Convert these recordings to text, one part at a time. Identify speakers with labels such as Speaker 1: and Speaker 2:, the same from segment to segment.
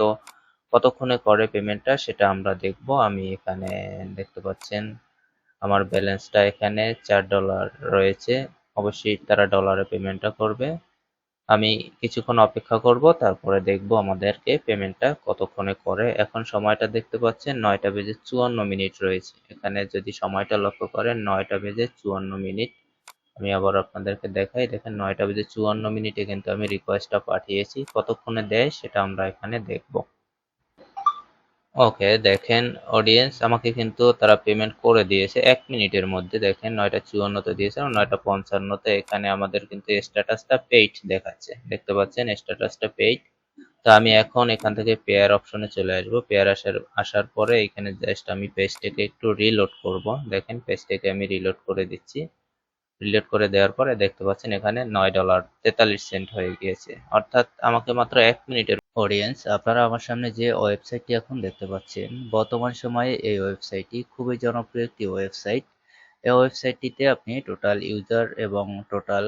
Speaker 1: তো কতক্ষণে করে পেমেন্টটা সেটা আমরা দেখব। আমি এখানে দেখতে পাচ্ছেন, আমার ব্যালেন্সটা এখানে চার ডলার রয়েছে। অবশ্যই তারা ডলারে পেমেন্টটা করবে। আমি কিছুক্ষণ অপেক্ষা করব, তারপরে দেখব আমাদেরকে পেমেন্টটা কতক্ষণে করে। এখন সময়টা দেখতে পাচ্ছেন, নয়টা বেজে চুয়ান্ন মিনিট রয়েছে। এখানে যদি সময়টা লক্ষ্য করেন, নয়টা বেজে চুয়ান্ন মিনিট আমি আবার আপনাদেরকে দেখাই, দেখেন নয়টা বেজে চুয়ান্ন মিনিটে কিন্তু আমি রিকোয়েস্টটা পাঠিয়েছি। কতক্ষণে দেয় সেটা আমরা এখানে দেখব। ওকে দেখেন অডিয়েন্স আমাকে কিন্তু তারা পেমেন্ট করে দিয়েছে এক মিনিটের মধ্যে। দেখেন নয়টা চুয়ান্নতে দিয়েছে এবং নয়টা পঞ্চান্নতে এখানে আমাদের কিন্তু স্ট্যাটাসটা পেইড দেখাচ্ছে। দেখতে পাচ্ছেন স্ট্যাটাসটা পেইড তো আমি এখন এখান থেকে পেয়ার অপশনে চলে আসব। পেয়ার আসার আসার পরে এখানে জাস্ট আমি পেজটাকে একটু রিলোড করব। দেখেন পেজটাকে আমি রিলোড করে দিচ্ছি। রিলোড করে দেওয়ার পরে দেখতে পাচ্ছেন এখানে নয় ডলার তেতাল্লিশ সেন্ট হয়ে গিয়েছে। অর্থাৎ আমাকে মাত্র এক মিনিটের অডিয়েন্স আপনারা আমার সামনে যে ওয়েবসাইটটি এখন দেখতে পাচ্ছেন, বর্তমান সময়ে এই ওয়েবসাইটটি খুবই জনপ্রিয় একটি ওয়েবসাইট। এই ওয়েবসাইটটিতে আপনি টোটাল ইউজার এবং টোটাল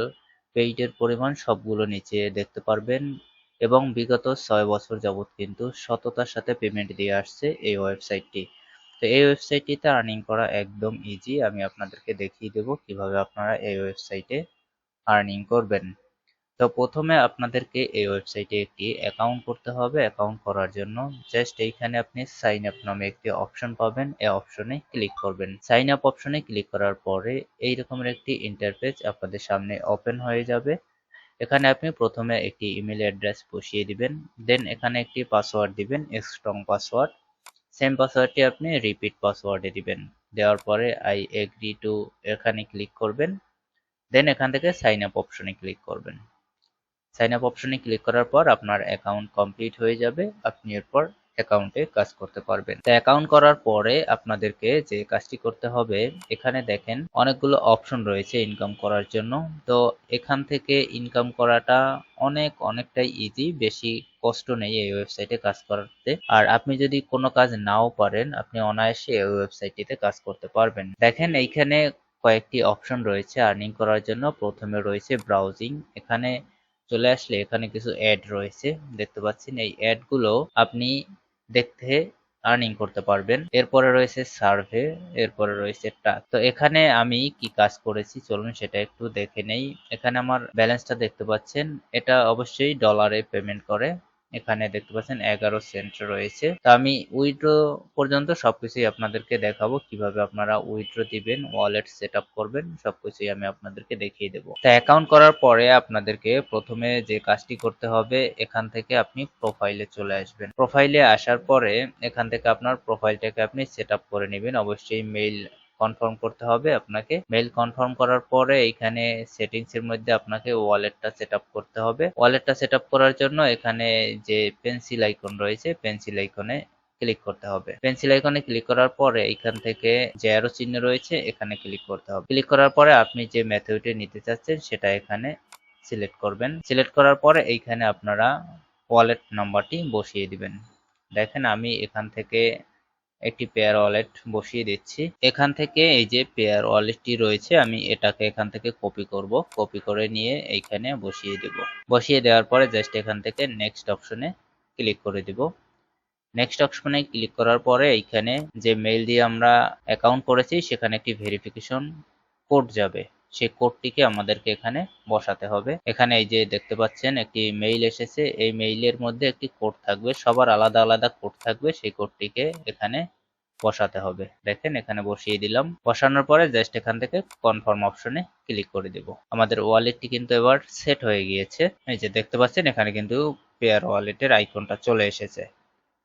Speaker 1: পেইডের পরিমাণ সবগুলো নিচে দেখতে পারবেন এবং বিগত ছয় বছর যাবৎ কিন্তু সততার সাথে পেমেন্ট দিয়ে আসছে এই ওয়েবসাইটটি। তো এই ওয়েবসাইটটিতে আর্নিং করা একদম ইজি আমি আপনাদেরকে দেখিয়ে দেব কীভাবে আপনারা এই ওয়েবসাইটে আর্নিং করবেন। তো প্রথমে আপনাদেরকে এই ওয়েবসাইটে একটি অ্যাকাউন্ট করতে হবে। অ্যাকাউন্ট করার জন্য জাস্ট এইখানে আপনি সাইন আপ নামে একটি অপশন পাবেন। এই অপশনে ক্লিক করবেন। সাইন আপ অপশনে ক্লিক করার পরে এই রকমের একটি ইন্টারফেস আপনাদের সামনে ওপেন হয়ে যাবে। এখানে আপনি প্রথমে একটি ইমেল অ্যাড্রেস বসিয়ে দিবেন। দেন এখানে একটি পাসওয়ার্ড দিবেন স্ট্রং পাসওয়ার্ড সেম পাসওয়ার্ডটি আপনি রিপিট পাসওয়ার্ডে দিবেন। দেওয়ার পরে আই এগ্রি টু এখানে ক্লিক করবেন। দেন এখান থেকে সাইন আপ অপশনে ক্লিক করবেন। সাইন আপ অপশনে ক্লিক করার পর আপনার অ্যাকাউন্ট কমপ্লিট হয়ে যাবে। আপনি এরপর অ্যাকাউন্টে কাজ করতে পারবেন। তো অ্যাকাউন্ট করার পরে আপনাদেরকে যে কাজটি করতে হবে, এখানে দেখেন অনেকগুলো অপশন রয়েছে ইনকাম করার জন্য। তো এখান থেকে ইনকাম করাটা অনেক, অনেকটাই ইজি বেশি কষ্ট নেই এই ওয়েবসাইটে কাজ করতে। আর আপনি যদি কোনো কাজ নাও পারেন, আপনি অনায়াসে এই ওয়েবসাইটটিতে কাজ করতে পারবেন। দেখেন এইখানে কয়েকটি অপশন রয়েছে আর্নিং করার জন্য। প্রথমে রয়েছে ব্রাউজিং এখানে চলে আসলে এখানে কিছু অ্যাড রয়েছে। দেখতে পাচ্ছেন এই অ্যাডগুলো আপনি দেখতে আর্নিং করতে পারবেন। এরপরে রয়েছে সার্ভে এরপরে রয়েছে টাক তো এখানে আমি কি কাজ করেছি, চলুন সেটা একটু দেখে নেই। এখানে আমার ব্যালেন্সটা দেখতে পাচ্ছেন। এটা অবশ্যই ডলারে পেমেন্ট করে। এখানে দেখতে পাচ্ছেন এগারো সেন্ট রয়েছে। তো আমি উইড্রো পর্যন্ত সবকিছুই আপনাদেরকে দেখাবো, কীভাবে আপনারা উইড্রো দিবেন ওয়ালেট সেট করবেন, সবকিছুই আমি আপনাদেরকে দেখিয়ে দেবো। তো অ্যাকাউন্ট করার পরে আপনাদেরকে প্রথমে যে কাজটি করতে হবে, এখান থেকে আপনি প্রোফাইলে চলে আসবেন। প্রোফাইলে আসার পরে এখান থেকে আপনার প্রোফাইলটাকে আপনি সেট করে নেবেন। অবশ্যই মেইল কনফার্ম করতে হবে। আপনাকে মেল কনফার্ম করার পরে এখানে সেটিংস এর মধ্যে আপনাকে ওয়ালেটটা সেট আপ করতে হবে। ওয়ালেটটা সেট আপ করার জন্য এখানে যে পেন্সিল আইকন রয়েছে পেন্সিল আইকনে ক্লিক করতে হবে। পেন্সিল আইকনে ক্লিক করার পরে এখান থেকে যে অ্যারো চিহ্ন রয়েছে, এখানে ক্লিক করতে হবে। ক্লিক করার পরে আপনি যে মেথডটি নিতে চাচ্ছেন, সেটা এখানে সিলেক্ট করবেন। সিলেক্ট করার পরে এইখানে আপনারা ওয়ালেট নাম্বারটি বসিয়ে দিবেন। দেখেন আমি এখান থেকে একটি পেয়ার ওয়ালেট বসিয়ে দিচ্ছি। এখান থেকে এই যে পেয়ার ওয়ালেটটি রয়েছে, আমি এটাকে এখান থেকে কপি করব। কপি করে নিয়ে এইখানে বসিয়ে দেব। বসিয়ে দেওয়ার পরে জাস্ট এখান থেকে নেক্সট অপশনে ক্লিক করে দিব। নেক্সট অপশনে ক্লিক করার পরে এইখানে যে মেইল দিয়ে আমরা অ্যাকাউন্ট করেছি, সেখানে একটি ভেরিফিকেশন কোড যাবে। সেই কোডটিকে আমাদেরকে এখানে বসাতে হবে। এখানে এই যে দেখতে পাচ্ছেন, একটি মেইল এসেছে। এই মেইলের মধ্যে একটি কোড থাকবে। সবার আলাদা আলাদা কোড থাকবে। সেই কোডটিকে এখানে বসাতে হবে। দেখেন, এখানে বসিয়ে দিলাম। বসানোর পরে জাস্ট এখান থেকে কনফার্ম অপশনে ক্লিক করে দেব। আমাদের ওয়ালেটটি কিন্তু এবার সেট হয়ে গিয়েছে। এই যে দেখতে পাচ্ছেন, এখানে কিন্তু পেয়ার ওয়ালেটের আইকনটা চলে এসেছে।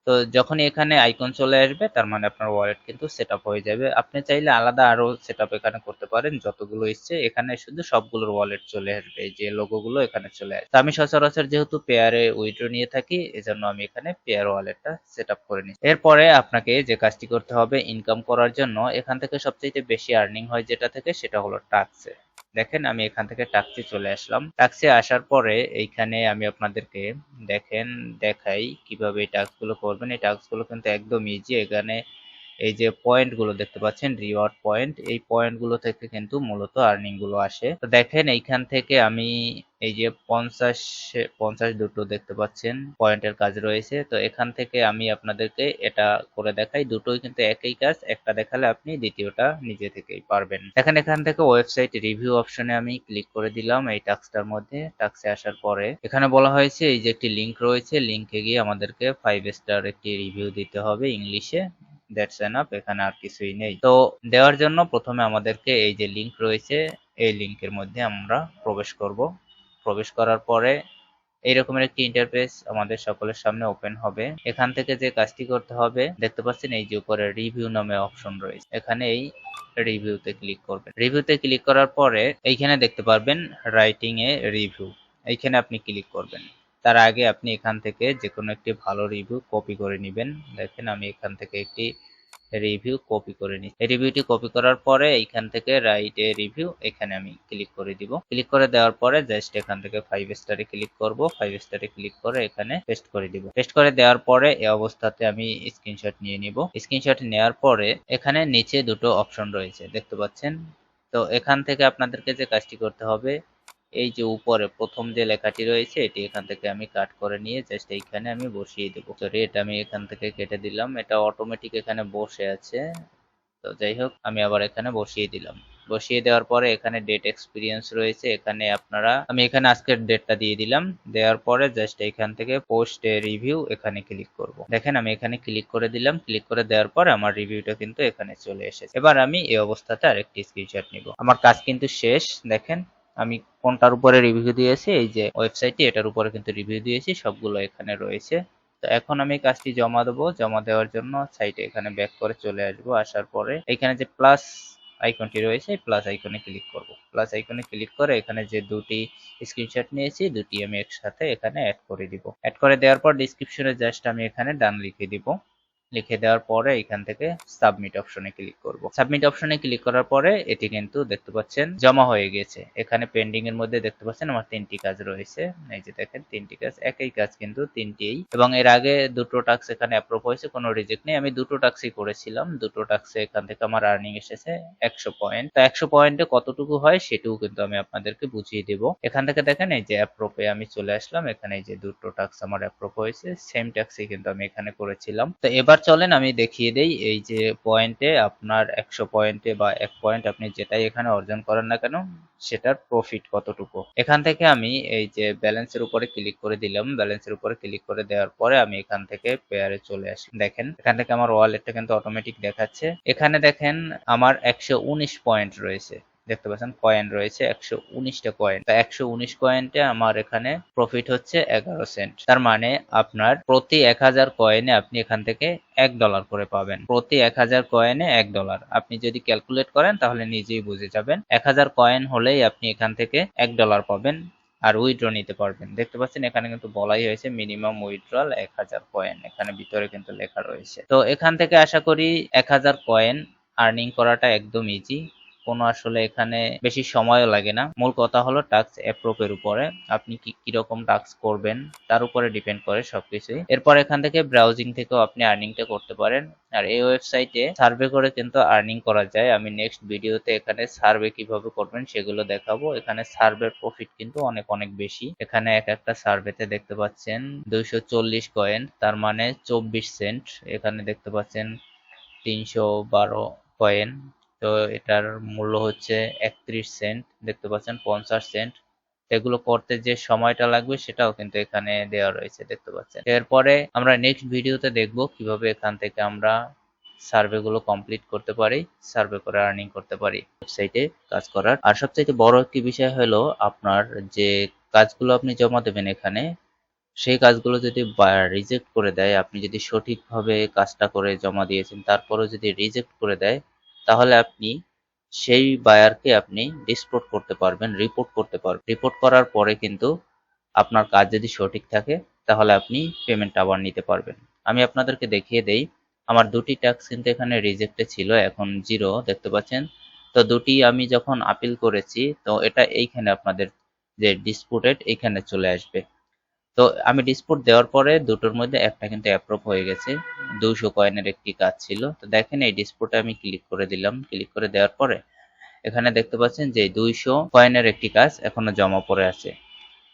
Speaker 1: তো যখনই এখানে আইকন চলে আসবে, তার মানে আপনার ওয়ালেট কিন্তু সেট হয়ে যাবে। আপনি চাইলে আলাদা আরও সেট এখানে করতে পারেন, যতগুলো ইচ্ছে। এখানে শুধু সবগুলোর ওয়ালেট চলে আসবে, এই যে লোগোগুলো এখানে চলে আসবে। আমি সচরাচর যেহেতু পেয়ারে উইড্রো নিয়ে থাকি, এজন্য আমি এখানে পেয়ার ওয়ালেটটা সেট করে নিই এরপরে আপনাকে যে কাজটি করতে হবে ইনকাম করার জন্য, এখান থেকে সবচেয়ে বেশি আর্নিং হয় যেটা থেকে, সেটা হলো টাক্সে দেখেন, আমি এখান থেকে টাক্সি চলে আসলাম। টাক্সি আসার পরে এইখানে আমি আপনাদেরকে দেখেন, দেখাই কীভাবে এই টাস্কগুলো করবেন। এই টাস্কগুলো কিন্তু একদম ইজি এখানে এই যে পয়েন্টগুলো দেখতে পাচ্ছেন রিওয়ার্ড পয়েন্ট এই পয়েন্টগুলো থেকে কিন্তু মূলত আর্নিংগুলো আসে। তো দেখেন, এইখান থেকে আমি এই যে পঞ্চাশ পঞ্চাশ দুটো দেখতে পাচ্ছেন পয়েন্টের কাজ রয়েছে। তো এখান থেকে আমি আপনাদেরকে এটা করে দেখাই। দুটোই কিন্তু একই কাজ, একটা দেখালে আপনি দ্বিতীয়টা নিজে থেকেই পারবেন। দেখেন, এখান থেকে ওয়েবসাইট রিভিউ অপশনে আমি ক্লিক করে দিলাম এই টাস্কটার মধ্যে। টাস্কে আসার পরে এখানে বলা হয়েছে, এই যে একটি লিংক রয়েছে লিংকে গিয়ে আমাদেরকে ফাইভ স্টার একটি রিভিউ দিতে হবে ইংলিশে। দ্যাটস এনাফ এখানে আর কিছুই নেই। তো দেওয়ার জন্য প্রথমে আমাদেরকে এই যে লিংক রয়েছে, এই লিংকের মধ্যে আমরা প্রবেশ করব। প্রবেশ করার পরে এইরকমের একটি ইন্টারফেস আমাদের সকলের সামনে ওপেন হবে। এখান থেকে যে কাজটি করতে হবে, দেখতে পাচ্ছেন এই যে উপরে রিভিউ নামে অপশন রয়েছে। এখানে এই রিভিউতে ক্লিক করবেন। রিভিউতে ক্লিক করার পরে এইখানে দেখতে পারবেন রাইটিং এ রিভিউ এইখানে আপনি ক্লিক করবেন। তার আগে আপনি এখান থেকে যে কোনো একটি ভালো রিভিউ কপি করে নেবেন। দেখেন, আমি এখান থেকে একটি রিভিউ কপি করে নিই রিভিউটি কপি করার পরে এইখান থেকে রাইট এ রিভিউ এখানে আমি ক্লিক করে দিব। ক্লিক করে দেওয়ার পরে জাস্ট এখান থেকে ফাইভ স্টারে ক্লিক করব। ফাইভ স্টারে ক্লিক করে এখানে পেস্ট করে দিব। পেস্ট করে দেওয়ার পরে এই অবস্থাতে আমি স্ক্রিনশট নিয়ে নিব। স্ক্রিনশট নেওয়ার পরে এখানে নিচে দুটো অপশন রয়েছে, দেখতে পাচ্ছেন? তো এখান থেকে আপনাদেরকে যে কাজটি করতে হবে এই যে উপরে প্রথম যে লেখাটি রয়েছে, এটি এখান থেকে আমি কাট করে নিয়ে জাস্ট এইখানে আমি বসিয়ে দেবো। সরি এটা আমি এখান থেকে কেটে দিলাম, এটা অটোমেটিক এখানে বসে আছে। তো যাই হোক, আমি আবার এখানে বসিয়ে দিলাম। বসিয়ে দেওয়ার পরে এখানে ডেট এক্সপিরিয়েন্স রয়েছে, এখানে আপনারা, আমি এখানে আজকের ডেটটা দিয়ে দিলাম। দেওয়ার পরে জাস্ট এখান থেকে পোস্ট রিভিউ এখানে ক্লিক করব। দেখেন, আমি এখানে ক্লিক করে দিলাম। ক্লিক করে দেওয়ার পরে আমার রিভিউটা কিন্তু এখানে চলে এসেছে। এবার আমি এই অবস্থাতে আরেকটি স্ক্রিনশট নিব। আমার কাজ কিন্তু শেষ। দেখেন আমি কোনটার উপরে রিভিউ দিয়েছি? এই যে ওয়েবসাইটটি এটার উপরে কিন্তু রিভিউ দিয়েছি, সবগুলো এখানে রয়েছে। তো এখন আমি কাজটি জমা দেবো। জমা দেওয়ার জন্য সাইটে এখানে ব্যাক করে চলে আসব। আসার পরে এখানে যে প্লাস আইকনটি রয়েছে প্লাস আইকনে ক্লিক করব। প্লাস আইকনে ক্লিক করে এখানে যে দুটি স্ক্রিনশট নিয়েছি, দুটি আমি একসাথে এখানে অ্যাড করে দিব। অ্যাড করে দেওয়ার পর ডিসক্রিপশনে জাস্ট আমি এখানে ডান লিখে দিব। লিখে দেওয়ার পরে এখান থেকে সাবমিট অপশনে ক্লিক করব। সাবমিট অপশনে ক্লিক করার পরে এটি কিন্তু দেখতে পাচ্ছেন জমা হয়ে গেছে। এখানে পেন্ডিং এর মধ্যে দেখতে পাচ্ছেন আমার তিনটি কাজ রয়েছে। এই যে দেখেন, তিনটি কাজ, একই কাজ কিন্তু তিনটিই। এবং এর আগে দুটো টাক্স এখানে অ্যাপ্রুভ হয়েছে, কোনো রিজেক্ট নেই। আমি দুটো টাক্সই করেছিলাম। দুটো টাক্সে এখান থেকে আমার আর্নিং এসেছে একশো পয়েন্ট তো একশো পয়েন্টে কতটুকু হয় সেটুকু কিন্তু আমি আপনাদেরকে বুঝিয়ে দেব। এখান থেকে দেখেন, এই যে অ্যাপ্রুভে আমি চলে আসলাম। এখানে এই যে দুটো টাক্স আমার অ্যাপ্রুভ হয়েছে সেম ট্যাক্সই কিন্তু আমি এখানে করেছিলাম। তো এবার এবার চলেন আমি দেখিয়ে দেই, এই যে পয়েন্টে আপনার একশো পয়েন্টে বা এক পয়েন্ট আপনি যেটাই এখানে অর্জন করেন না কেন, সেটার প্রফিট কতটুকু? এখান থেকে আমি এই যে ব্যালেন্সের উপরে ক্লিক করে দিলাম ব্যালেন্সের উপরে ক্লিক করে দেওয়ার পরে আমি এখান থেকে পেয়ারে চলে আসি। দেখেন, এখান থেকে আমার ওয়ালেটটা কিন্তু অটোমেটিক দেখাচ্ছে। এখানে দেখেন, আমার একশো উনিশ পয়েন্ট রয়েছে। দেখতে পাচ্ছেন কয়েন রয়েছে, একশো উনিশটা কয়েন তা একশো উনিশ কয়েনটে আমার এখানে প্রফিট হচ্ছে এগারো সেন্ট তার মানে আপনার প্রতি এক হাজার কয়েনে আপনি এখান থেকে এক ডলার করে পাবেন। প্রতি এক হাজার কয়েনে এক ডলার আপনি যদি ক্যালকুলেট করেন, তাহলে নিজেই বুঝে যাবেন। এক হাজার কয়েন হলেই আপনি এখান থেকে এক ডলার পাবেন আর উইথড্র নিতে পারবেন। দেখতে পাচ্ছেন, এখানে কিন্তু বলাই হয়েছে মিনিমাম উইথড্রল এক হাজার কয়েন এখানে ভিতরে কিন্তু লেখা রয়েছে। তো এখান থেকে আশা করি এক হাজার কয়েন আর্নিং করাটা একদম ইজি কোনো আসলে এখানে বেশি সময়ও লাগে না। মূল কথা হলো টাস্ক অ্যাপ্রোপের উপরে। আপনি কি, কীরকম টাস্ক করবেন, তার উপরে ডিপেন্ড করে সবকিছুই। এরপর এখান থেকে ব্রাউজিং থেকেও আপনি আর্নিংটা করতে পারেন। আর এই ওয়েবসাইটে সার্ভে করে কিন্তু আর্নিং করা যায়। আমি নেক্সট ভিডিওতে এখানে সার্ভে কীভাবে করবেন সেগুলো দেখাবো। এখানে সার্ভের প্রফিট কিন্তু অনেক অনেক বেশি। এখানে এক একটা সার্ভেতে দেখতে পাচ্ছেন দুইশো চল্লিশ কয়েন তার মানে চব্বিশ সেন্ট এখানে দেখতে পাচ্ছেন তিনশো বারো কয়েন তো এটার মূল্য হচ্ছে একত্রিশ সেন্ট, দেখতে পাচ্ছেন পঞ্চাশ সেন্ট। এগুলো করতে যে সময়টা লাগবে সেটাও কিন্তু এখানে দেওয়া রয়েছে, দেখতে পাচ্ছেন। এরপরে আমরা নেক্সট ভিডিওতে দেখব কীভাবে এখান থেকে আমরা সার্ভে গুলো কমপ্লিট করতে পারি সার্ভে করে আর্নিং করতে পারি। ওয়েবসাইটে কাজ করার। আর সবচাইতে বড় একটি বিষয় হলো আপনার যে কাজগুলো আপনি জমা দেবেন এখানে, সেই কাজগুলো যদি রিজেক্ট করে দেয়, আপনি যদি সঠিকভাবে কাজটা করে জমা দিয়েছেন, তারপরেও যদি রিজেক্ট করে দেয় তাহলে আপনি সেই বায়ারকে আপনি ডিসপোর্ট করতে পারবেন রিপোর্ট করতে পারবেন। রিপোর্ট করার পরে কিন্তু আপনার কাজ যদি সঠিক থাকে, তাহলে আপনি পেমেন্ট আবার নিতে পারবেন। আমি আপনাদেরকে দেখিয়ে দেই, আমার দুটি ট্যাক্স কিন্তু এখানে রিজেক্টে ছিল, এখন জিরো দেখতে পাচ্ছেন? তো দুটি আমি যখন আপিল করেছি, তো এটা এইখানে আপনাদের যে ডিসপুটেড এইখানে চলে আসবে। তো আমি ডিসপুট দেওয়ার পরে দুটোর মধ্যে একটা কিন্তু অ্যাপ্রুভ হয়ে গেছে। দুশো কয়েনের একটি কাজ ছিল। তো দেখেন এই ডিসপ্লেটা আমি ক্লিক করে দিলাম। ক্লিক করে দেওয়ার পরে এখানে দেখতে পাচ্ছেন যে দুইশো কয়েনের একটি কাজ এখনও জমা পড়ে আছে।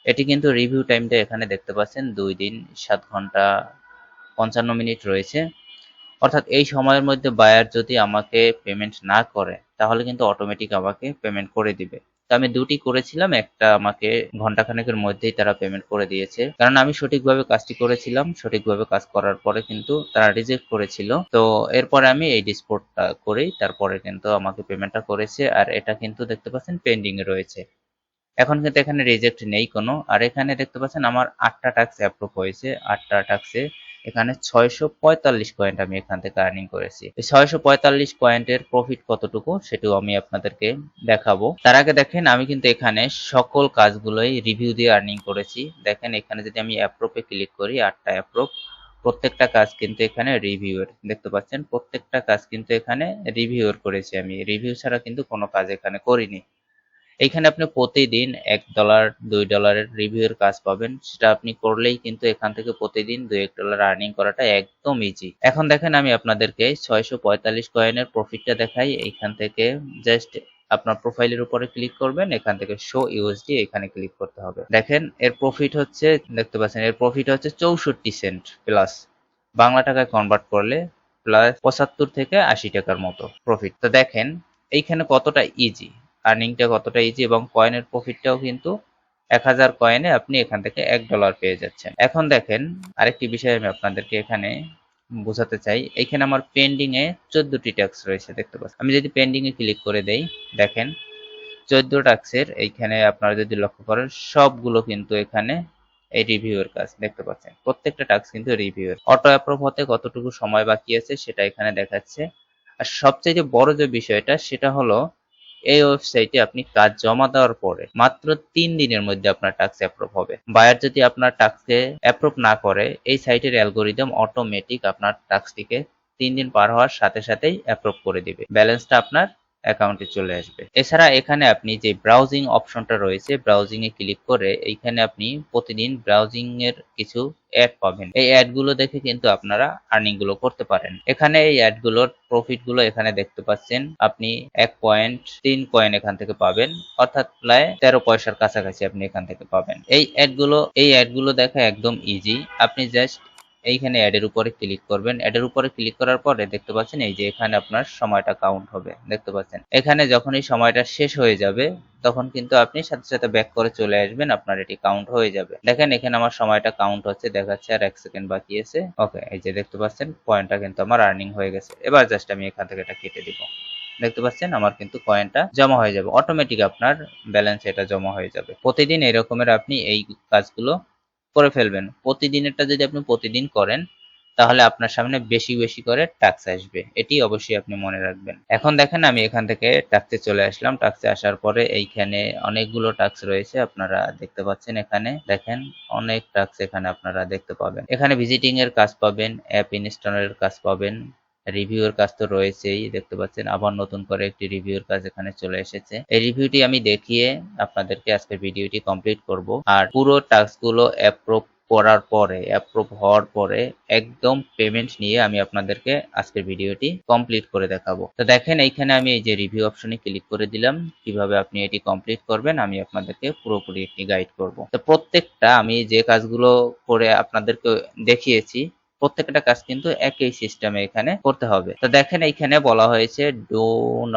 Speaker 1: এটি কিন্তু রিভিউ টাইমটা এখানে দেখতে পাচ্ছেন দুই দিন, সাত ঘণ্টা, পঞ্চান্ন মিনিট রয়েছে। অর্থাৎ এই সময়ের মধ্যে বায়ার যদি আমাকে পেমেন্ট না করে, তাহলে কিন্তু অটোমেটিক আমাকে পেমেন্ট করে দিবে। আমি দুটি করেছিলাম, একটা আমাকে ঘন্টাখানেকের মধ্যেই তারা পেমেন্ট করে দিয়েছে। কারণ আমি সঠিকভাবে কাজটি করেছিলাম, সঠিকভাবে কাজ করার পরে কিন্তু তারা রিজেক্ট করেছিল। তো এরপরে আমি এই ডিসপোর্টটা করেই তারপরে কিন্তু আমাকে পেমেন্টটা করেছে, আর এটা কিন্তু দেখতে পাচ্ছেন পেন্ডিং এ রয়েছে। এখন কিন্তু এখানে রিজেক্ট নেই কোনো। আর এখানে দেখতে পাচ্ছেন আমার আটটা টাক্স অ্যাপ্রুভ হয়েছে, আটটা টাক্সে এখানে ছয়শো পঁয়তাল্লিশ পয়েন্ট আমি এখান থেকে আর্নিং করেছি। ছয়শো পঁয়তাল্লিশ পয়েন্টের প্রফিট কতটুকু সেটাও আমি আপনাদেরকে দেখাবো। তার আগে দেখেন, আমি কিন্তু এখানে সকল কাজগুলোই রিভিউ দিয়ে আর্নিং করেছি। দেখেন, এখানে যদি আমি অ্যাপ্রোপে ক্লিক করি, আটটা অ্যাপ্রোপ প্রত্যেকটা কাজ কিন্তু এখানে রিভিউর দেখতে পাচ্ছেন, প্রত্যেকটা কাজ কিন্তু এখানে রিভিউর করেছি আমি। রিভিউ ছাড়া কিন্তু কোনো কাজ এখানে করিনি। এইখানে আপনি প্রতিদিন এক ডলার দুই ডলারের রিভিউয়ের কাজ পাবেন। সেটা আপনি করলেই কিন্তু এখান থেকে প্রতিদিন দুই, এক ডলার আর্নিং করাটা একদম ইজি এখন দেখেন আমি আপনাদেরকে ছয়শো পঁয়তাল্লিশ কয়েনের প্রফিটটা দেখাই। এখান থেকে জাস্ট আপনার প্রোফাইলের উপরে ক্লিক করবেন। এখান থেকে শো ইউএসডি এখানে ক্লিক করতে হবে। দেখেন, এর প্রফিট হচ্ছে, দেখতে পাচ্ছেন, এর প্রফিট হচ্ছে চৌষট্টি সেন্ট প্লাস বাংলা টাকায় কনভার্ট করলে প্লাস পঁচাত্তর থেকে আশি টাকার মতো প্রফিট তো দেখেন, এইখানে কতটা ইজি আর্নিংটা কতটা ইজি এবং কয়েনের প্রফিটটাও কিন্তু এক হাজার কয়েনে আপনি এখান থেকে এক ডলার পেয়ে যাচ্ছেন। এখন দেখেন, আরেকটি বিষয় আমি আপনাদেরকে এখানে বোঝাতে চাই। এখানে আমার পেন্ডিং এ চোদ্দটি ট্যাক্স রয়েছে, দেখতে পাচ্ছেন। আমি যদি পেন্ডিং এ ক্লিক করে দেই, দেখেন, চোদ্দ ট্যাক্সের এইখানে আপনারা যদি লক্ষ্য করেন, সবগুলো কিন্তু এখানে এই রিভিউয়ের কাজ, দেখতে পাচ্ছেন। প্রত্যেকটা টাস্ক কিন্তু রিভিউয়ের অটো অ্যাপ্রুভ হতে কতটুকু সময় বাকি আছে, সেটা এখানে দেখাচ্ছে। আর সবচেয়ে যে বড় যে বিষয়টা, সেটা হলো এই ওয়েবসাইটে আপনি কাজ জমা দেওয়ার পরে মাত্র তিন দিনের মধ্যে আপনার টাক্স অ্যাপ্রুভ হবে। বায়ার যদি আপনার টাক্সকে অ্যাপ্রুভ না করে, এই সাইটের অ্যালগোরিদম অটোমেটিক আপনার টাক্সটিকে তিন দিন পার হওয়ার সাথে সাথেই অ্যাপ্রুভ করে দিবে। ব্যালেন্সটা আপনার অ্যাকাউন্টে চলে আসবে। এছাড়া এখানে আপনি যে ব্রাউজিং অপশনটা রয়েছে ব্রাউজিং এ ক্লিক করে এইখানে আপনি প্রতিদিন ব্রাউজিং এর কিছু অ্যাড পাবেন। এই অ্যাডগুলো দেখে কিন্তু আপনারা আর্নিংগুলো করতে পারেন। এখানে এই অ্যাডগুলোর প্রফিটগুলো এখানে দেখতে পাচ্ছেন। আপনি এক পয়েন্ট তিন কয়েন এখান থেকে পাবেন, অর্থাৎ প্রায় তেরো পয়সার কাছাকাছি আপনি এখান থেকে পাবেন। এই অ্যাডগুলো, এই অ্যাডগুলো দেখা একদম ইজি আপনি জাস্ট এইখানে অ্যাডের উপরে ক্লিক করবেন। অ্যাডের উপরে ক্লিক করার পরে দেখতে পাচ্ছেন এই যে এখানে আপনার সময়টা কাউন্ট হবে। দেখতে পাচ্ছেন। এখানে যখন এই সময়টা শেষ হয়ে যাবে, তখন কিন্তু আপনি সাথে সাথে ব্যাক করে চলে আসবেন, আপনার এটি কাউন্ট হয়ে যাবে। দেখেন, এখানে আমার সময়টা কাউন্ট হচ্ছে, দেখাচ্ছে আর এক সেকেন্ড বাকি আছে। ওকে এই যে দেখতে পাচ্ছেন পয়েন্টটা কিন্তু আমার আর্নিং হয়ে গেছে। এবার জাস্ট আমি এখান থেকে এটা কেটে দিব। দেখতে পাচ্ছেন, আমার কিন্তু কয়েনটা জমা হয়ে যাবে। অটোমেটিক আপনার ব্যালেন্স এটা জমা হয়ে যাবে। প্রতিদিন এই রকমের আপনি এই কাজগুলো করে ফেলবেন। প্রতিদিনেরটা যদি আপনি প্রতিদিন করেন, তাহলে আপনার সামনে বেশি বেশি করে টাক্স আসবে। এটি অবশ্যই আপনি মনে রাখবেন। এখন দেখেন আমি এখান থেকে টাক্সে চলে আসলাম। টাক্সে আসার পরে এইখানে অনেকগুলো টাক্স রয়েছে, আপনারা দেখতে পাচ্ছেন এখানে। দেখেন, অনেক টাক্স এখানে আপনারা দেখতে পাবেন। এখানে ভিজিটিং এর কাজ পাবেন অ্যাপ ইনস্টলের কাজ পাবেন। রিভিউর কাজ তো রয়েছেই, দেখতে পাচ্ছেন আবার নতুন করে একটি রিভিউর কাজ এখানে চলে এসেছে। এই রিভিউটি আমি দেখিয়ে আপনাদেরকে আজকের ভিডিওটি কমপ্লিট করব। আর পুরো টাস্কগুলো অ্যাপ্রুভ করার পরে অ্যাপ্রুভ হওয়ার পরে একদম পেমেন্ট নিয়ে আমি আপনাদেরকে আজকের ভিডিওটি কমপ্লিট করে দেখাবো। তো দেখেন, এইখানে আমি এই যে রিভিউ অপশনে ক্লিক করে দিলাম। কীভাবে আপনি এটি কমপ্লিট করবেন, আমি আপনাদেরকে পুরোপুরি একটি গাইড করব। তো প্রত্যেকটা আমি যে কাজগুলো করে আপনাদেরকে দেখিয়েছি প্রত্যেকটা কাজ কিন্তু একই সিস্টেমে এখানে করতে হবে। তো দেখেন এইখানে বলা হয়েছে do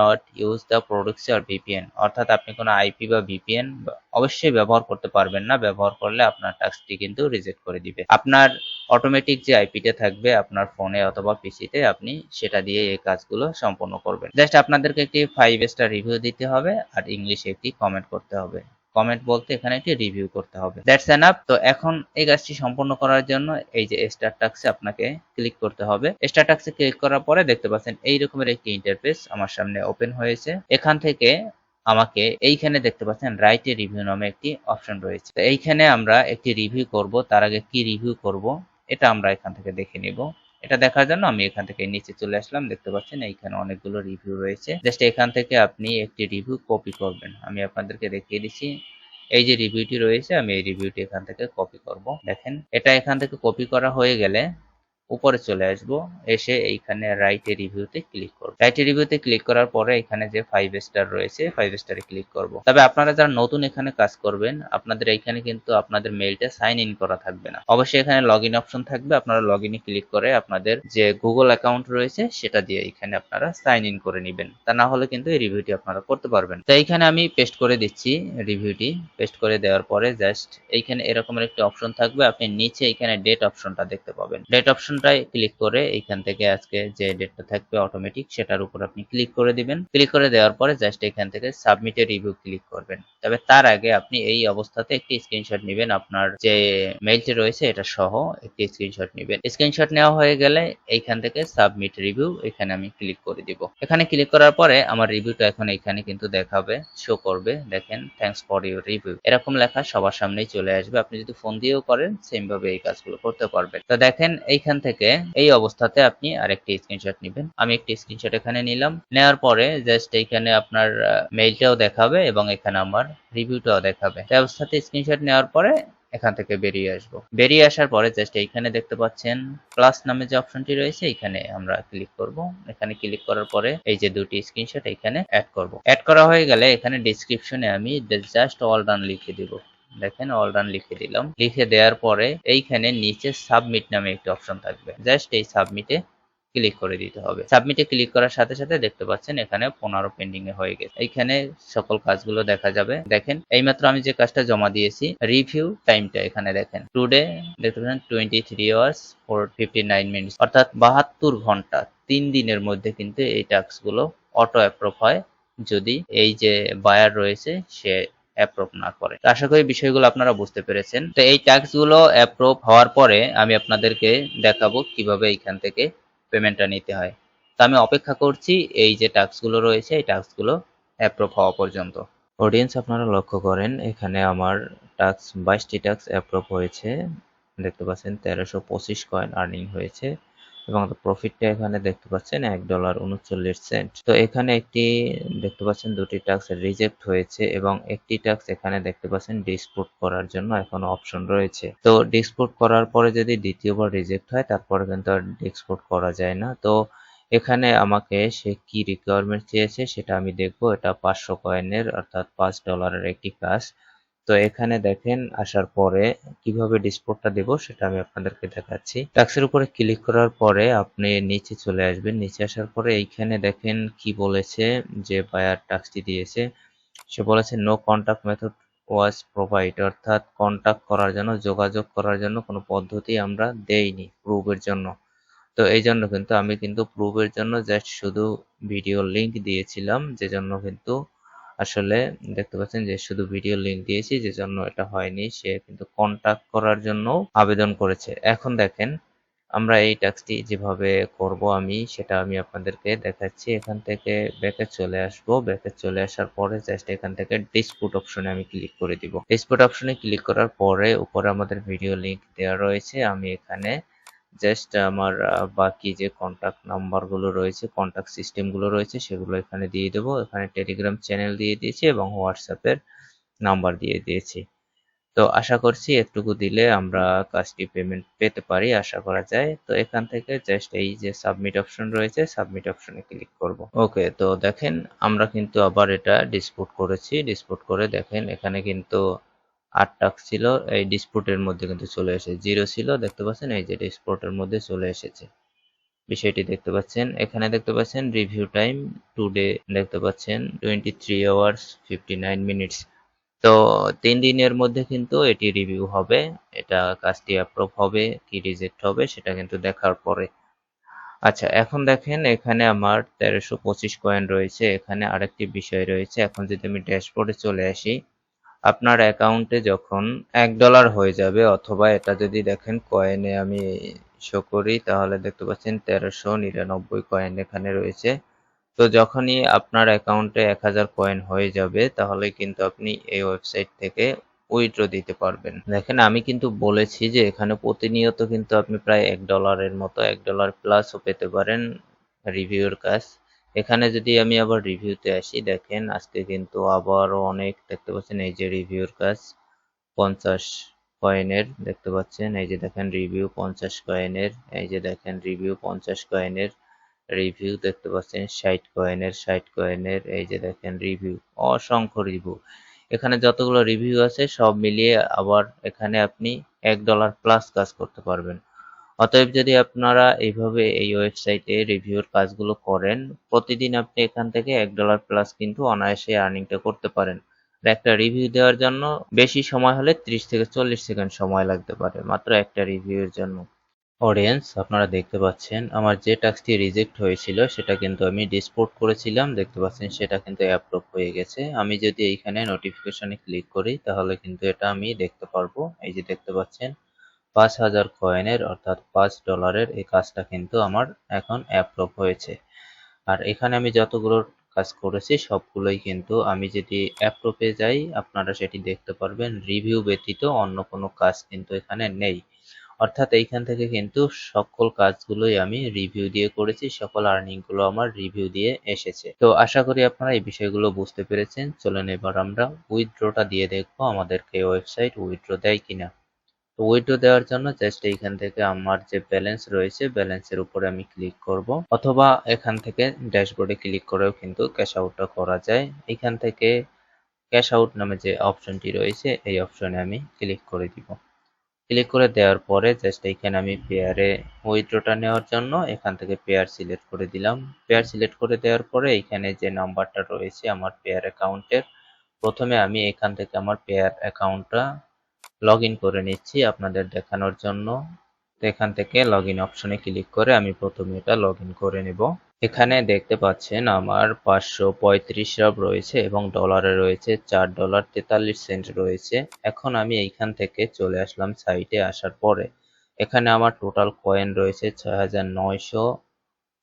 Speaker 1: not use the products R VPN অর্থাৎ আপনি কোনো আইপি বা ভিপিএন অবশ্যই ব্যবহার করতে পারবেন না। ব্যবহার করলে আপনার টাস্কটি কিন্তু রিজেক্ট করে দিবে। আপনার অটোমেটিক যে আইপিটা থাকবে আপনার ফোনে অথবা পিসিতে আপনি সেটা দিয়ে এই কাজগুলো সম্পন্ন করবেন। জাস্ট আপনাদেরকে একটি ফাইভ স্টার রিভিউ দিতে হবে আর ইংলিশে একটি কমেন্ট করতে হবে। কমেন্ট বলতে এখানে একটি রিভিউ করতে হবে। দ্যাটস এন আপ তো এখন এই কাজটি সম্পন্ন করার জন্য এই যে স্টার টাক্সে আপনাকে ক্লিক করতে হবে। স্টার টাক্সে ক্লিক করার পরে দেখতে পাচ্ছেন এই রকমের একটি ইন্টারফেস আমার সামনে ওপেন হয়েছে। এখান থেকে আমাকে এইখানে দেখতে পাচ্ছেন রাইটে রিভিউ নামে একটি অপশন রয়েছে। এইখানে আমরা একটি রিভিউ করব। তার আগে কি রিভিউ করব? এটা আমরা এখান থেকে দেখে নিব। এটা দেখার জন্য আমি এখান থেকে নিচে চলে আসলাম। দেখতে পাচ্ছেন, এইখানে অনেকগুলো রিভিউ রয়েছে। জাস্ট এখান থেকে আপনি একটি রিভিউ কপি করবেন। আমি আপনাদেরকে দেখিয়ে দিচ্ছি, এই যে রিভিউটি রয়েছে, আমি এই রিভিউটি এখান থেকে কপি করব। দেখেন, এটা এখান থেকে কপি করা হয়ে গেলে উপরে চলে আসব, এসে এইখানে রাইটে রিভিউতে ক্লিক করব। রাইটে রিভিউতে ক্লিক করার পরে এখানে যে ফাইভ স্টার রয়েছে ফাইভ স্টারে ক্লিক করব। তবে আপনারা যারা নতুন এখানে কাজ করবেন, আপনাদের এইখানে কিন্তু আপনাদের মেইলটা সাইন ইন করা থাকবে না। অবশ্যই এখানে লগ ইন অপশন থাকবে, আপনারা লগ ইনে ক্লিক করে আপনাদের যে গুগল অ্যাকাউন্ট রয়েছে, সেটা দিয়ে এখানে আপনারা সাইন ইন করে নেবেন। তা না হলে কিন্তু এই রিভিউটি আপনারা করতে পারবেন তো এইখানে আমি পেস্ট করে দিচ্ছি রিভিউটি পেস্ট করে দেওয়ার পরে জাস্ট এইখানে এরকমের একটি অপশন থাকবে, আপনি নিচে এখানে ডেট অপশনটা দেখতে পাবেন। ডেট অপশনটায় ক্লিক করে এইখান থেকে আজকে যে ডেটটা থাকবে অটোমেটিক সেটার উপর আপনি ক্লিক করে দিবেন। ক্লিক করে দেওয়ার পরে জাস্ট এখান থেকে সাবমিটে রিভিউ ক্লিক করবেন। তবে তার আগে আপনি এই অবস্থাতে একটি স্ক্রিনশট নেবেন, আপনার যে মেইলটি রয়েছে এটা সহ একটি স্ক্রিনশট নেবেন। স্ক্রিনশট নেওয়া হয়ে গেলে এইখান থেকে সাবমিট রিভিউ এখানে আমি ক্লিক করে দিব। এখানে ক্লিক করার পরে আমার রিভিউটা এখন এখানে কিন্তু দেখাবে শো করবে। দেখেন থ্যাঙ্কস ফর ইউর রিভিউ এরকম লেখা সবার সামনেই চলে আসবে। আপনি যদি ফোন দিয়েও করেন সেম ভাবে এই কাজগুলো করতে পারবেন। তো দেখেন, এইখান থেকে এই অবস্থাতে আপনি আরেকটি স্ক্রিনশট নেবেন। আমি একটি স্ক্রিনশট এখানে নিলাম। নেওয়ার পরে জাস্ট এইখানে আপনার মেইলটাও দেখাবে এবং এখানে আমার রিভিউটাও দেখাবে। এই অবস্থাতে স্ক্রিনশট নেওয়ার পরে এখান থেকে বেরিয়ে আসব। বেরিয়ে আসার পরে জাস্ট এইখানে দেখতে পাচ্ছেন প্লাস নামে যে অপশনটি রয়েছে এখানে আমরা ক্লিক করব। এখানে ক্লিক করার পরে এই যে দুটি স্ক্রিনশট এখানে অ্যাড করব। অ্যাড করা হয়ে গেলে এখানে ডিসক্রিপশনে আমি জাস্ট অল ডান লিখে দিব। দেখেন অল ডান লিখে দিলাম। লিখে দেওয়ার পরে এইখানে নিচে সাবমিট নামে একটি অপশন থাকবে। জাস্ট এই সাবমিটে ক্লিক করে দিতে হবে। সাবমিটে ক্লিক করার সাথে সাথে দেখতে পাচ্ছেন, এখানে পনেরো পেন্ডিং এ হয়ে গেছে। এইখানে সকল কাজগুলো দেখা যাবে। দেখেন, এইমাত্র আমি যে কাজটা জমা দিয়েছি রিভিউ টাইমটা এখানে দেখেন। টুডে দেখতে পাচ্ছেন twenty three hours four fifty nine minutes অর্থাৎ বাহাত্তর ঘণ্টা, তিন দিনের মধ্যে কিন্তু এই টাস্কগুলো অটো অ্যাপ্রুভ হয়। যদি এই যে বায়ার রয়েছে, সে অ্যাপ্রুভ না করে। তো আশা করি বিষয়গুলো আপনারা বুঝতে পেরেছেন। তো এই ট্যাক্সগুলো অ্যাপ্রুভ হওয়ার পরে আমি আপনাদেরকে দেখাবো কীভাবে এইখান থেকে পেমেন্টটা নিতে হয়। তো আমি অপেক্ষা করছি এই যে টাস্কগুলো রয়েছে, এই টাস্কগুলো অ্যাপ্রুভ হওয়া পর্যন্ত। অডিয়েন্স আপনারা লক্ষ্য করেন, এখানে আমার টাস্ক বাইশটি টাস্ক অ্যাপ্রুভ হয়েছে। দেখতে পাচ্ছেন, তেরোশো পঁচিশ কয়েন আর্নিং হয়েছে। এবং প্রফিটটা এখানে দেখতে পাচ্ছেন এক ডলার উনচল্লিশ সেন্ট তো এখানে একটি, দেখতে পাচ্ছেন দুটি টাস্ক রিজেক্ট হয়েছে এবং একটি টাস্ক এখানে দেখতে পাচ্ছেন ডিসপুট করার জন্য এখন অপশন রয়েছে। তো ডিসপুট করার পরে যদি দ্বিতীয়বার রিজেক্ট হয়, তারপরে কিন্তু আর ডিসপুট করা যায় না। তো এখানে আমাকে সে কি রিকোয়ারমেন্ট চেয়েছে সেটা আমি দেখব। এটা পাঁচশো কয়েনের অর্থাৎ পাঁচ ডলারের একটি কাজ তো এখানে দেখেন, আসার পরে কীভাবে ডিসপোর্টটা দেব সেটা আমি আপনাদেরকে দেখাচ্ছি। ট্যাক্সের উপরে ক্লিক করার পরে আপনি নিচে চলে আসবেন। নিচে আসার পরে এইখানে দেখেন কি বলেছে যে বায়ার ট্যাক্সটি দিয়েছে। সে বলেছে no contact method was provide অর্থাৎ কন্টাক্ট করার জন্য, যোগাযোগ করার জন্য কোনো পদ্ধতি আমরা দেইনি প্রুফের জন্য। তো এই জন্য কিন্তু আমি কিন্তু প্রুফের জন্য জাস্ট শুধু ভিডিও লিংক দিয়েছিলাম যে জন্য কিন্তু আসলে দেখতে পাচ্ছেন যে শুধু ভিডিও লিংক দিয়েছি, যে জন্য এটা হয়নি, সে কিন্তু কন্টাক্ট করার জন্য আবেদন করেছে। এখন দেখেন, আমরা এই ট্যাক্সটি যেভাবে করব আমি, সেটা আমি আপনাদেরকে দেখাচ্ছি। এখান থেকে ব্যাকে চলে আসব। ব্যাকে চলে আসার পরে জাস্ট এখান থেকে ডিসপুট অপশনে আমি ক্লিক করে দিব। ডিসপুট অপশনে ক্লিক করার পরে উপরে আমাদের ভিডিও লিংক দেওয়া রয়েছে। আমি এখানে জাস্ট আমার বাকি যে কন্ট্যাক্ট নাম্বারগুলো রয়েছে কন্ট্যাক্ট সিস্টেমগুলো রয়েছে, সেগুলো এখানে দিয়ে দেবো। এখানে টেলিগ্রাম চ্যানেল দিয়ে দিয়েছি এবং হোয়াটসঅ্যাপের নাম্বার দিয়ে দিয়েছি। তো আশা করছি একটুকু দিলে আমরা কাজটি পেমেন্ট পেতে পারি, আশা করা যায়। তো এখান থেকে জাস্ট এই যে সাবমিট অপশন রয়েছে সাবমিট অপশনে ক্লিক করব। ওকে তো দেখেন আমরা কিন্তু আবার এটা ডিসপুট করেছি। ডিসপুট করে দেখেন, এখানে কিন্তু আট টাক্স ছিল, এই ডিসপুটের মধ্যে কিন্তু চলে এসেছে জিরো ছিল। দেখতে পাচ্ছেন, এই যে ডিসপুটের মধ্যে চলে এসেছে। বিষয়টি দেখতে পাচ্ছেন, এখানে দেখতে পাচ্ছেন রিভিউ টাইম টুডে দেখতে পাচ্ছেন twenty three hours fifty nine minutes তো তিন দিনের মধ্যে কিন্তু এটি রিভিউ হবে, এটা কাজটি অ্যাপ্রুভ হবে, কি রিজেক্ট হবে সেটা কিন্তু দেখার পরে। আচ্ছা এখন দেখেন, এখানে আমার তেরোশো পঁচিশ কয়েন রয়েছে, এখানে আরেকটি বিষয় রয়েছে। এখন যদি আমি ড্যাশবোর্ডে চলে আসি আপনার অ্যাকাউন্টে যখন এক ডলার হয়ে যাবে, অথবা এটা যদি দেখেন কয়েনে আমি শো করি, তাহলে দেখতে পাচ্ছেন তেরোশো নিরানব্বই কয়েন এখানে রয়েছে। তো যখনই আপনার অ্যাকাউন্টে এক হাজার কয়েন হয়ে যাবে, তাহলে কিন্তু আপনি এই ওয়েবসাইট থেকে উইথড্র দিতে পারবেন। দেখেন, আমি কিন্তু বলেছি যে এখানে প্রতিনিয়ত কিন্তু আপনি প্রায় এক ডলারের মতো, এক ডলার প্লাসও পেতে পারেন রিভিউর কাজ। এখানে যদি আমি আবার রিভিউতে আসি, দেখেন আজকে কিন্তু আবারও অনেক, দেখতে পাচ্ছেন এই যে রিভিউর কাজ, পঞ্চাশ কয়েনের, দেখতে পাচ্ছেন, এই যে দেখেন রিভিউ পঞ্চাশ কয়েনের, এই যে দেখেন রিভিউ পঞ্চাশ কয়েনের, রিভিউ দেখতে পাচ্ছেন ষাট কয়েনের ষাট কয়েনের, এই যে দেখেন রিভিউ, অসংখ্য রিভিউ। এখানে যতগুলো রিভিউ আছে সব মিলিয়ে আবার এখানে আপনি এক ডলার প্লাস কাজ করতে পারবেন। অতএব যদি আপনারা এইভাবে এই ওয়েবসাইটে রিভিউর কাজগুলো করেন, প্রতিদিন আপনি এখান থেকে এক ডলার প্লাস কিন্তু অনায়াসে আর্নিংটা করতে পারেন। একটা রিভিউ দেওয়ার জন্য বেশি সময় হলে ত্রিশ থেকে চল্লিশ সেকেন্ড সময় লাগতে পারে, মাত্র একটা রিভিউর জন্য। অডিয়েন্স আপনারা দেখতে পাচ্ছেন, আমার যে টাস্কটি রিজেক্ট হয়েছিল, সেটা কিন্তু আমি ডিসপোর্ট করেছিলাম। দেখতে পাচ্ছেন, সেটা কিন্তু অ্যাপ্রুভ হয়ে গেছে। আমি যদি এইখানে নোটিফিকেশনে ক্লিক করি, তাহলে কিন্তু এটা আমি দেখতে পারব। এই যে দেখতে পাচ্ছেন পাঁচ হাজার কয়েনের অর্থাৎ পাঁচ ডলারের এই কাজটা কিন্তু আমার এখন অ্যাপ্রুভ হয়েছে। আর এখানে আমি যতগুলো কাজ করেছি, সবগুলোই কিন্তু আমি যদি অ্যাপ্রুভে যাই, আপনারা সেটি দেখতে পারবেন। রিভিউ ব্যতীত অন্য কোনো কাজ কিন্তু এখানে নেই। অর্থাৎ এইখান থেকে কিন্তু সকল কাজগুলোই আমি রিভিউ দিয়ে করেছি, সকল আর্নিংগুলো আমার রিভিউ দিয়ে এসেছে। তো আশা করি আপনারা এই বিষয়গুলো বুঝতে পেরেছেন। চলেন এবার আমরা উইথড্রটা দিয়ে দেখব, আমাদেরকে ওয়েবসাইট উইথড্র দেয় কিনা। তো উইথড্র দেওয়ার জন্য জাস্ট এইখান থেকে আমার যে ব্যালেন্স রয়েছে ব্যালেন্সের উপরে আমি ক্লিক করব। অথবা এখান থেকে ড্যাশবোর্ডে ক্লিক করেও কিন্তু ক্যাশ আউটটা করা যায়। এখান থেকে ক্যাশ আউট নামে যে অপশনটি রয়েছে, এই অপশনে আমি ক্লিক করে দিব। ক্লিক করে দেওয়ার পরে জাস্ট এইখানে আমি পেয়ারে উইথড্রটা নেওয়ার জন্য এখান থেকে পেয়ার সিলেক্ট করে দিলাম। পেয়ার সিলেক্ট করে দেওয়ার পরে এখানে যে নাম্বারটা রয়েছে আমার পেয়ার অ্যাকাউন্টের প্রথমে আমি এখান থেকে আমার পেয়ার অ্যাকাউন্টটা লগ করে নিচ্ছি আপনাদের দেখানোর জন্য। এখান থেকে লগ ইন অপশনে ক্লিক করে আমি প্রথমে এটা লগ করে নেব। এখানে দেখতে পাচ্ছেন আমার পাঁচশো পঁয়ত্রিশ রাব রয়েছে এবং ডলারে রয়েছে চার ডলার তেতাল্লিশ সেন্ট রয়েছে। এখন আমি এইখান থেকে চলে আসলাম সাইটে আসার পরে। এখানে আমার টোটাল কয়েন রয়েছে ছয় হাজার নয়শো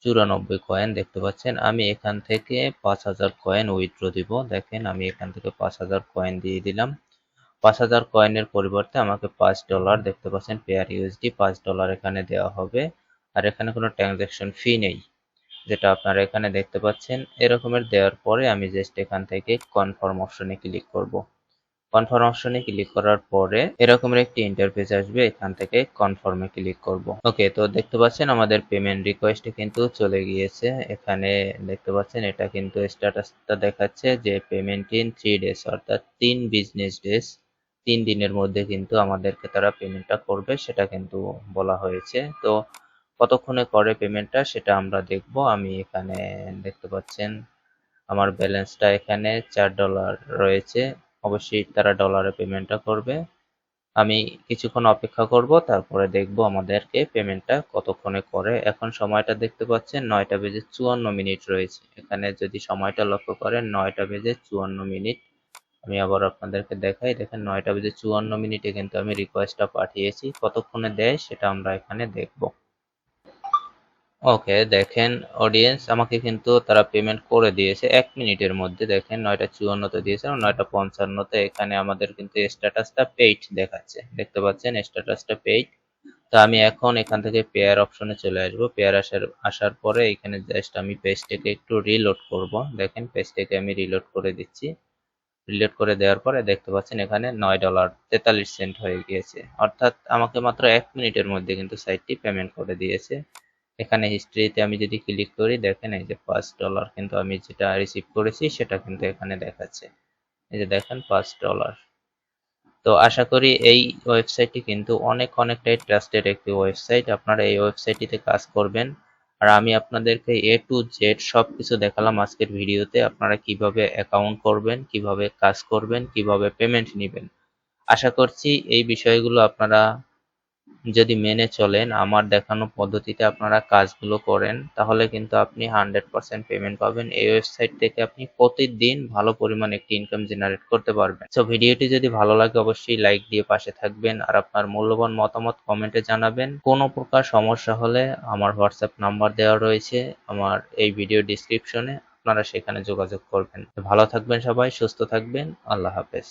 Speaker 1: চুরানব্বই কয়েন দেখতে পাচ্ছেন? আমি এখান থেকে পাঁচ হাজার কয়েন উইথড্র দিব। দেখেন আমি এখান থেকে পাঁচ হাজার কয়েন দিয়ে দিলাম। পাঁচ হাজার কয়েনের পরিবর্তে আমাকে পাঁচ ডলার দেখতে পাচ্ছেন পেয়ার ইউএসডি পাঁচ ডলার এখানে দেওয়া হবে। আর এখানে কোনো ট্রানজ্যাকশন ফি নেই, যেটা আপনারা এখানে দেখতে পাচ্ছেন। এরকমের দেওয়ার পরে আমি জাস্ট এখান থেকে কনফার্ম অপশনে ক্লিক করব। কনফার্ম অপশনে ক্লিক করার পরে এরকমের একটি ইন্টারফেস আসবে, এখান থেকে কনফার্মে ক্লিক করব। ওকে তো দেখতে পাচ্ছেন আমাদের পেমেন্ট রিকোয়েস্ট কিন্তু চলে গিয়েছে। এখানে দেখতে পাচ্ছেন এটা কিন্তু স্ট্যাটাসটা দেখাচ্ছে যে পেমেন্ট ইন থ্রি ডেজ অর্থাৎ তিন বিজনেস ডেজ তিন দিনের মধ্যে কিন্তু আমাদেরকে তারা পেমেন্টটা করবে, সেটা কিন্তু বলা হয়েছে। তো কতক্ষণে করে পেমেন্টটা সেটা আমরা দেখব। আমি এখানে দেখতে পাচ্ছেন, আমার ব্যালেন্সটা এখানে চার ডলার রয়েছে। অবশ্যই তারা ডলারে পেমেন্টটা করবে। আমি কিছুক্ষণ অপেক্ষা করব, তারপরে দেখব আমাদেরকে পেমেন্টটা কতক্ষণে করে। এখন সময়টা দেখতে পাচ্ছেন, নয়টা বেজে চুয়ান্ন মিনিট রয়েছে। এখানে যদি সময়টা লক্ষ্য করেন, নয়টা বেজে চুয়ান্ন মিনিট আমি আবার আপনাদেরকে দেখাই, দেখেন নয়টা বেজে চুয়ান্ন মিনিটে কিন্তু আমি রিকোয়েস্টটা পাঠিয়েছি। কতক্ষণে দেয় সেটা আমরা এখানে দেখব। ওকে দেখেন অডিয়েন্স আমাকে কিন্তু তারা পেমেন্ট করে দিয়েছে এক মিনিটের মধ্যে। দেখেন নয়টা চুয়ান্নতে দিয়েছে নয়টা পঞ্চান্নতে এখানে আমাদের কিন্তু স্ট্যাটাসটা পেইড দেখাচ্ছে। দেখতে পাচ্ছেন স্ট্যাটাসটা পেইড তো আমি এখন এখান থেকে পেয়ার অপশনে চলে আসব। পেয়ার আসার আসার পরে এখানে জাস্ট আমি পেজটাকে একটু রিলোড করব। দেখেন পেজটাকে আমি রিলোড করে দিচ্ছি। রিলেট করে দেওয়ার পরে দেখতে পাচ্ছেন এখানে নয় ডলার তেতাল্লিশ সেন্ট হয়ে গিয়েছে। অর্থাৎ আমাকে মাত্র এক মিনিটের মধ্যে কিন্তু সাইটটি পেমেন্ট করে দিয়েছে। এখানে হিস্ট্রিতে আমি যদি ক্লিক করি, দেখেন এই যে পাঁচ ডলার কিন্তু আমি যেটা রিসিভ করেছি, সেটা কিন্তু এখানে দেখাচ্ছে। এই যে দেখেন পাঁচ ডলার তো আশা করি এই ওয়েবসাইটটি কিন্তু অনেক, অনেকটাই ট্রাস্টেড একটি ওয়েবসাইট আপনারা এই ওয়েবসাইটটিতে কাজ করবেন। আর আমি আপনাদেরকে এ টু জেড সব কিছু দেখালাম আজকের ভিডিওতে, আপনারা কীভাবে অ্যাকাউন্ট করবেন, কীভাবে কাজ করবেন, কীভাবে পেমেন্ট নেবেন। আশা করছি এই বিষয়গুলো আপনারা যদি মেনে চলেন, আমার দেখানো পদ্ধতিতে আপনারা কাজগুলো করেন, তাহলে কিন্তু আপনি হান্ড্রেড পার্সেন্ট পেমেন্ট পাবেন। এই ওয়েবসাইট থেকে আপনি প্রতিদিন ভালো পরিমাণ একটি ইনকাম জেনারেট করতে পারবেন। তো ভিডিওটি যদি ভালো লাগে, অবশ্যই লাইক দিয়ে পাশে থাকবেন আর আপনার মূল্যবান মতামত কমেন্টে জানাবেন। কোনো প্রকার সমস্যা হলে আমার হোয়াটসঅ্যাপ নাম্বার দেওয়া রয়েছে, আমার এই ভিডিও ডিসক্রিপশনে আপনারা সেখানে যোগাযোগ করবেন। ভালো থাকবেন সবাই, সুস্থ থাকবেন, আল্লাহ হাফেজ।